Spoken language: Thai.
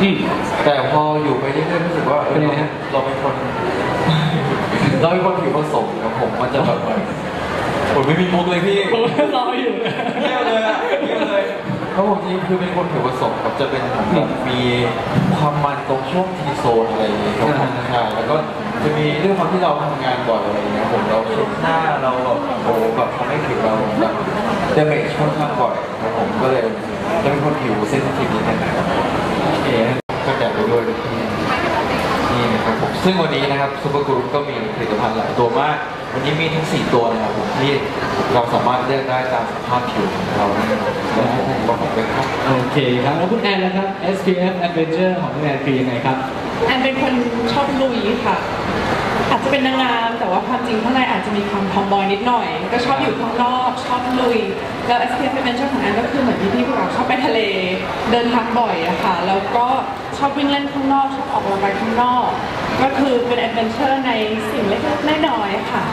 อืม แต่พออยู่ไปเรื่อยๆรู้สึกว่าเอเป็นอไงฮะ เราเป็นคน เราเป็นคนผิวผสมกับผมมันจะแบบผมไม่มีมุกเลยพี่ ผมรออยู่เยี่ยมเลยอะเยี่ยมเลยเพราะผมจริงๆคือเป็นคนผิวผสมครับจะเป็นผมแบบมีความมันตรงช่วงทีโซนอะไรอย่างเงี้ยครับผมใช่แล้วก็จะมีเรื่องความที่เราทำงานบ่อยอะไรอย่างเงี้ยผมเราเช็ดหน้าเราแบบโอ้โหแบบทำให้ผิวเราแบบเดเมจค่อนข้างบ่อยครับผมก็เลยจะเป็นคนผิวเซนซิทีฟนิดนึงนะครับ โอเค ก็แจกไปด้วยที่นี่นะครับผม ซึ่งวันนี้นะครับซูเปอร์กรุ๊ปก็มีผลิตภัณฑ์หลายตัวมาก วันนี้มีทั้ง 4 ตัวนะครับผมที่เราสามารถเลือกได้ตามสภาพผิวของเรานะครับแล้วผมบอกผมเลยครับ โอเคครับ แล้วคุณแอนนะครับ SPF Adventure ของคุณแอนคือยังไงครับ แอนเป็นคนชอบลุยค่ะ อาจจะเป็นนางงามแต่ว่าความจริงข้างในอาจจะมีความทอมบอยนิดหน่อย ก็ชอบอยู่ข้างนอกชอบ ลุย แล้ว SPF Adventure ของแอนก็คือเหมือนที่พี่พวกเราชอบไปทะเล เดินทางบ่อยอะค่ะ แล้วก็ชอบวิ่งเล่นข้างนอกชอบออกกำลังกายข้างนอก ก็คือเป็นแอดเวนเจอร์ในสิ่งเล็กๆน้อยๆค่ะ